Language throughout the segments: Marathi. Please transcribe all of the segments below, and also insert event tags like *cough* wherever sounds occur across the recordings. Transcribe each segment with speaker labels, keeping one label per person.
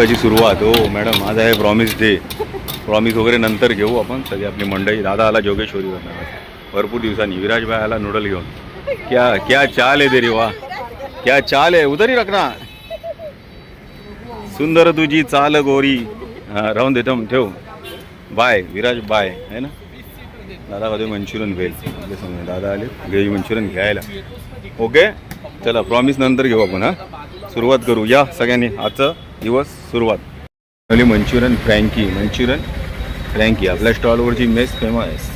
Speaker 1: दिवसाची सुरुवात. हो मॅडम आज आहे प्रॉमिस डे प्रॉमिस वगैरे नंतर घेऊ आपण. सगळी आपली मंडळी दादा आला जोगेश्वरीवर भरपूर दिवसांनी. विराज भाई आला नूडल घेऊन. क्या क्या चाल आहे तेरी वा क्या चाल आहे उदरी रखना सुंदर तुझी चाल गोरी. हा, राहून देतो ठेव. बाय विराज बाय आहे ना? दादा कधी मंचुरियन भेल म्हणजे दादा आले व्हेज मंचुरियन घ्यायला. ओके चला प्रॉमिस नंतर घेऊ आपण हा. सुरुवात करू. या सगळ्यांनी. आजचं दिवस सुरुवात. पहिली मंचुरियन फ्रँकी. मंचुरियन फ्रँकी. आपल्या स्टॉलवरची मेस फेमस.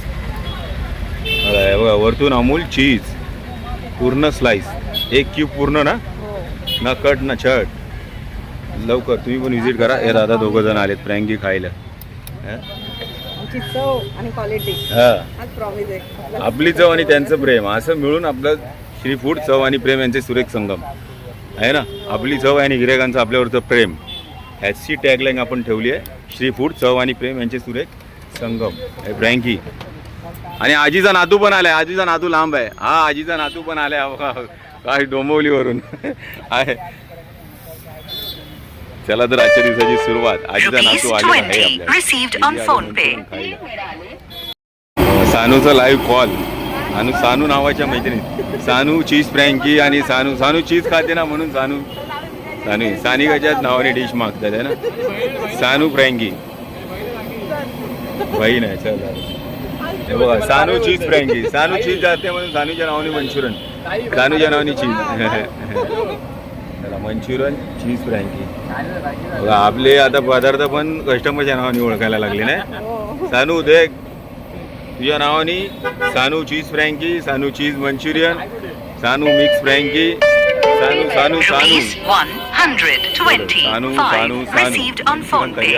Speaker 1: बघा वरतून अमूल चीज. पूर्ण स्लाइस. एक क्यूब पूर्ण ना? ना कट ना छट. लवकर तुम्ही पण व्हिजिट करा. हे दादा दोघं जण आलेत फ्रँकी खायला. आपली चव आणि त्यांचं प्रेम. असं मिळून आपलं श्री फूड चव आणि प्रेम यांचे सुरेख संगम. आहे ना? आपली चव आणि गिरेकांचं आपल्यावरचं प्रेम. ह्याची टॅगलाईन आपण ठेवली आहे. श्री फूड चव आणि प्रेम यांचे सुरेख संगम. फ्रँकी. आणि आजीचा नातू पण आलाय. आजीचा नातू लांब आहे. हा आजीचा नातू पण आलाय. काय डोंबवलीवरून. आहे. चला तर आजच्या दिवसाची सुरुवात. आजीचा नातू आलेला आहे
Speaker 2: 20
Speaker 1: आपल्या
Speaker 2: received on phone pay.
Speaker 1: सानूचा लाईव्ह कॉल आणि सानू नावाच्या मैत्रिणी. सानू चीज फ्रँकी आणि सानू सानू चीज खाते ना म्हणून सानू. सानू सानिकाच्याच नावाने डिश मागतात आहे ना? सानू फ्रँकी बहीण आहे चल बघा सानू चीज फ्रँकी सानू चीज जाते म्हणून सानूच्या नावाने मंचुरियन. सानूच्या नावाने चीज मंचुरियन चीज फ्रँकी आपले आता पदार्थ पण कस्टमरच्या नावाने ओळखायला लागले नाही? सानू उदय. तुझ्या नावाने Sanu cheese frankie Sanu cheese Manchurian Sanu mix frankie Sanu Sanu Sanu.
Speaker 2: Rupees 125
Speaker 1: Sanu Sanu
Speaker 2: received on phone pay.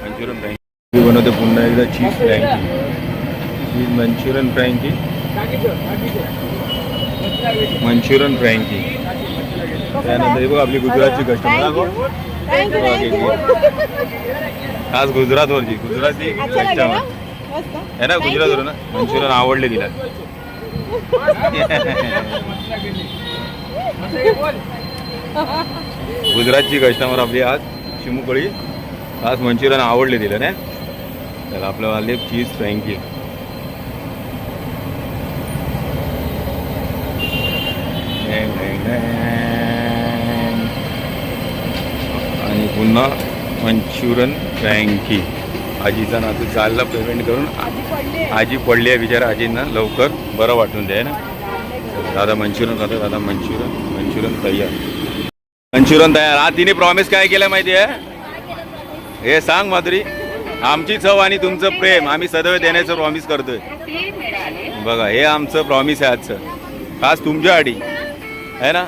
Speaker 1: Manchurian frankie. बनवते पुन्हा एकदा cheese frankie. Cheese Manchurian frankie. Manchurian frankie. त्यानंतर बघ आपली गुजरातची कस्टमर खास गुजरातवरची गुजराती कस्टमर आहे ना गुजरातवरून ना मंचुरियन आवडले तिला. गुजरातची कस्टमर आपली आज चिमुकळी आज मंचुरियन आवडले तिला ना. तर आपलं आले चीज फ्रँकी आणि पुन्हा मंचुरियन फ्रँकी आजीचा नातू चालला पेमेंट करून. आजी पडली आहे. बिचारा आजींना लवकर. बरं वाटून द्या ना? दादा मंचुरियन खाता दादा मंचुरियन. मंचुरियन तयार. मंचुरियन तयार. हा तिने प्रॉमिस काय केलं माहिती आहे? हे सांग माधुरी. आमची चव आणि तुमचं प्रेम आम्ही सदैव देण्याचं प्रॉमिस करतोय. बघा हे आमचं प्रॉमिस आहे आजचं. खास तुमच्यासाठी आहे ना?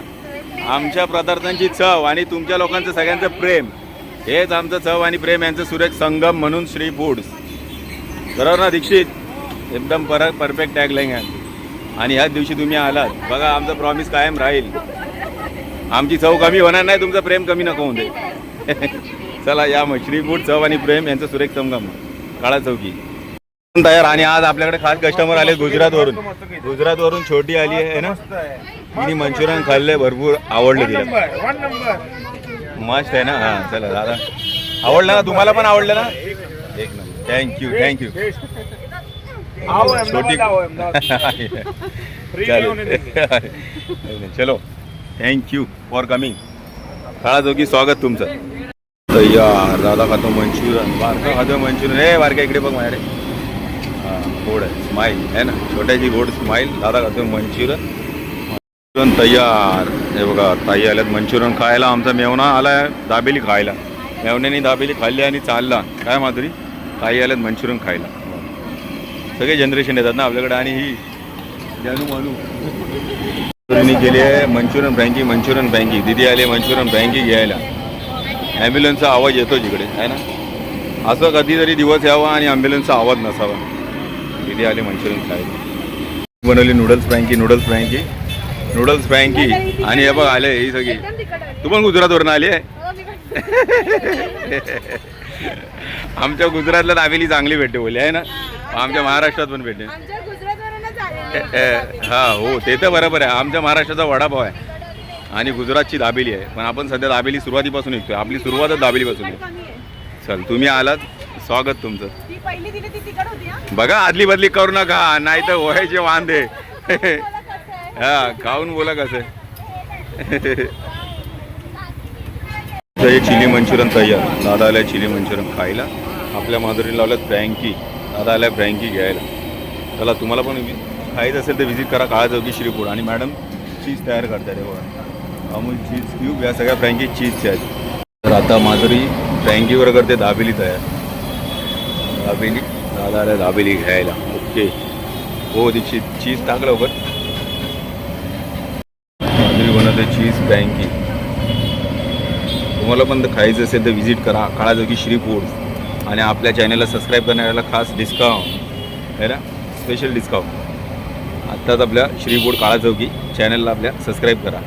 Speaker 1: आमच्या पदार्थांची चव आणि तुमच्या लोकांचं सगळ्यांचं प्रेम. हेच आमचं चव आणि प्रेम यांचं सुरेख संगम म्हणून श्री फूड्स. बरोबर ना दीक्षित? एकदम पर परफेक्ट टॅग लाईन आहे. आणि ह्याच दिवशी तुम्ही आलात. बघा आमचं प्रॉमिस कायम राहील. आमची चव कमी होणार नाही तुमचं प्रेम कमी नको होऊन दे *laughs* चला या मग. श्री फूड चव आणि प्रेम यांचं सुरेख संगम. काळा चौकी. तयार. आणि आज आपल्याकडे खास कस्टमर आले गुजरातवरून. गुजरातवरून छोटी आली आहे ना? तिने मंचुरियन खाल्ले भरपूर आवडलं तिला. मस्त आहे ना? हां चला दादा. आवडलं ना? तुम्हाला पण आवडलं ना? एक नंबर थँक्यू थँक्यू
Speaker 3: आओ
Speaker 1: छोटी
Speaker 3: अहमदाबाद आओ अहमदाबाद. फ्री
Speaker 1: चालेल. चलो. थँक्यू फॉर कमिंग काळाचौकी स्वागत तुमचं. तयार दादा खातो मंचुरियन बारका खातो मंचुरियन. हे बारका इकडे बघ माझ्याकडे. हां गोड आहे. स्माईल आहे ना? छोट्याची गोड स्माईल दादा खातो मंचुरियन. मंचुरियन तयार. हे बघा ताई आल्यात मंचुरियन खायला आमचा मेवणा आलाय दाबेली खायला. मेवण्याने दाबेली खाल्ली आणि चालला. काय माधुरी? ताई आल्यात मंचुरियन खायला. सगळे जनरेशन येतात ना आपल्याकडे आणि ही जानू मानू. मंचुरियन गेली आहे मंचुरियन बँकी मंचुरियन बँकी दिदी आले मंचुरियन बँकी घ्यायला. ॲम्ब्युलन्सचा आवाज येतो जिकडे आहे ना? असं कधीतरी दिवस यावा आणि ॲम्ब्युलन्सचा आवाज नसावा. दिदी आले मंचुरियन खायला. बनवली noodles frankie noodles frankie noodles frankie आणि हे बघ आले ही सगळी. तू पण गुजरातवरून आली आहे? *laughs* आमच्या गुजरातला दाबेली चांगली भेटते बोलली आहे ना? आमच्या महाराष्ट्रात पण भेटते. *laughs* हा हो ते तर बरोबर आहे. आमच्या महाराष्ट्राचा वडापाव आहे. आणि गुजरातची दाबेली आहे. पण आपण सध्या दाबेली सुरुवातीपासून विकतोय. आपली सुरुवातच दाबेलीपासून आहे. चल तुम्ही आलात. स्वागत तुमचं. बघा आदली बदली करू नका. नाही तर व्हायचे वांदे. *laughs* हा खाऊन बोला कसं हे चिली मंचुरियन तयार. दादा आल्या चिली मंचुरियन खायला. आपल्या माधुरीला लावल्यात फ्रँकी. दादा आल्या फ्रँकी घ्यायला. चला तुम्हाला पण खायचं असेल तर व्हिजिट करा. काळा चौकी श्रीपूर आणि मॅडम चीज तयार करतात हे बघा. अमूल चीज क्यूब या सगळ्या फ्रँकी चीजच्या आहेत. तर आता माधुरी फ्रँकीवर करते दाबेली तयार. दाबेली? दादा आल्या दाबेली घ्यायला. ओके. हो दीक्षित चीज टाकलं टाक लवकर चीज बँकिंग तुम्हाला पण तर खायचं असेल तर व्हिजिट करा. काळाजोगी श्री फूड आणि आपल्या चॅनलला सबस्क्राईब करणाऱ्याला खास डिस्काउंट आहे ना? स्पेशल डिस्काउंट आत्ताच आपल्या श्री फूड काळाजोगी चॅनलला आपल्या सबस्क्राईब करा.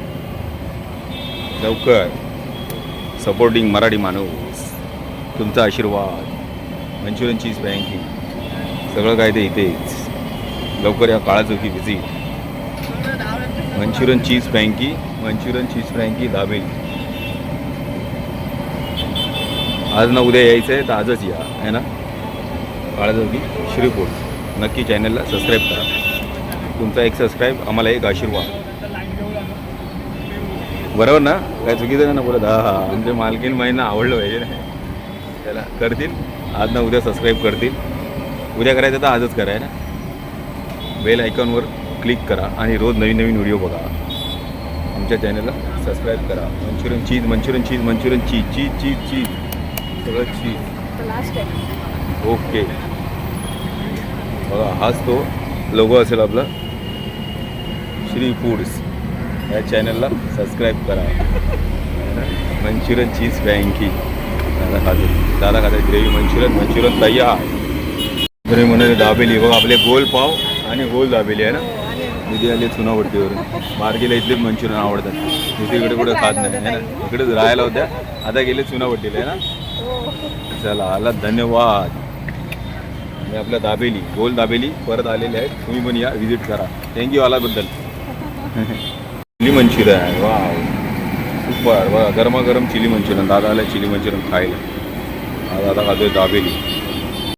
Speaker 1: लवकर. सपोर्टिंग मराठी माणूस. तुमचा आशीर्वाद. मंचुरियन चीज फ्रँकी सगळं काय ते इथेच. लवकर या काळाजोगी visit Manchurian cheese frankie Manchurian cheese frankie dabeli आज ना उद्या यायचं आहे तर आजच या आहे ना? काळाजोगी श्रीपूर नक्की चॅनलला सबस्क्राईब करा. तुमचा एक सबस्क्राईब आम्हाला एक आशीर्वाद. बरोबर ना? काय चुकीचं ना बोलत? हा हा. आमच्या मालकीन महिना आवडलं पाहिजे ना. त्याला करतील. आज ना उद्या सबस्क्राईब करतील. उद्या करायचं तर आजच कराय ना? बेल आयकॉनवर क्लिक करा आणि रोज नवीन नवीन व्हिडिओ बघा. आमच्या चॅनलला सबस्क्राईब करा. Manchurian cheese Manchurian cheese Manchurian cheese cheese cheese cheese सगळं चीज ओके बघा हाच तो लोगो असेल आपला. श्री फूड्स या चॅनलला सबस्क्राईब करा. मंचुरियन चीज फ्रँकी दादा खाते. दादा खाते. ग्रेव्ही मंचुरियन मंचुरियन तयार. तरी म्हणाले दाबेली. बघा आपले गोल पाव आणि गोल दाबेली आहे ना? तिथे आली चुनावट्टीवरून मार्गीला इथलेच मंचुरियन आवडतात. तिथे इकडे कुठे खात नाही ना? इकडेच राहायला होत्या. आता गेले चुनावट्टीला आहे ना? चला आला धन्यवाद. आणि आपल्या दाबेली गोल दाबेली परत आलेले आहेत. तुम्ही पण या व्हिजिट करा. थँक्यू आल्याबद्दल *laughs* चिली मंचुरियन आहे. वा सुपर वा गरमागरम चिली मंचुरियन. दादा आला चिली मंचुरियन खायला. दादा खातोय दाबेली.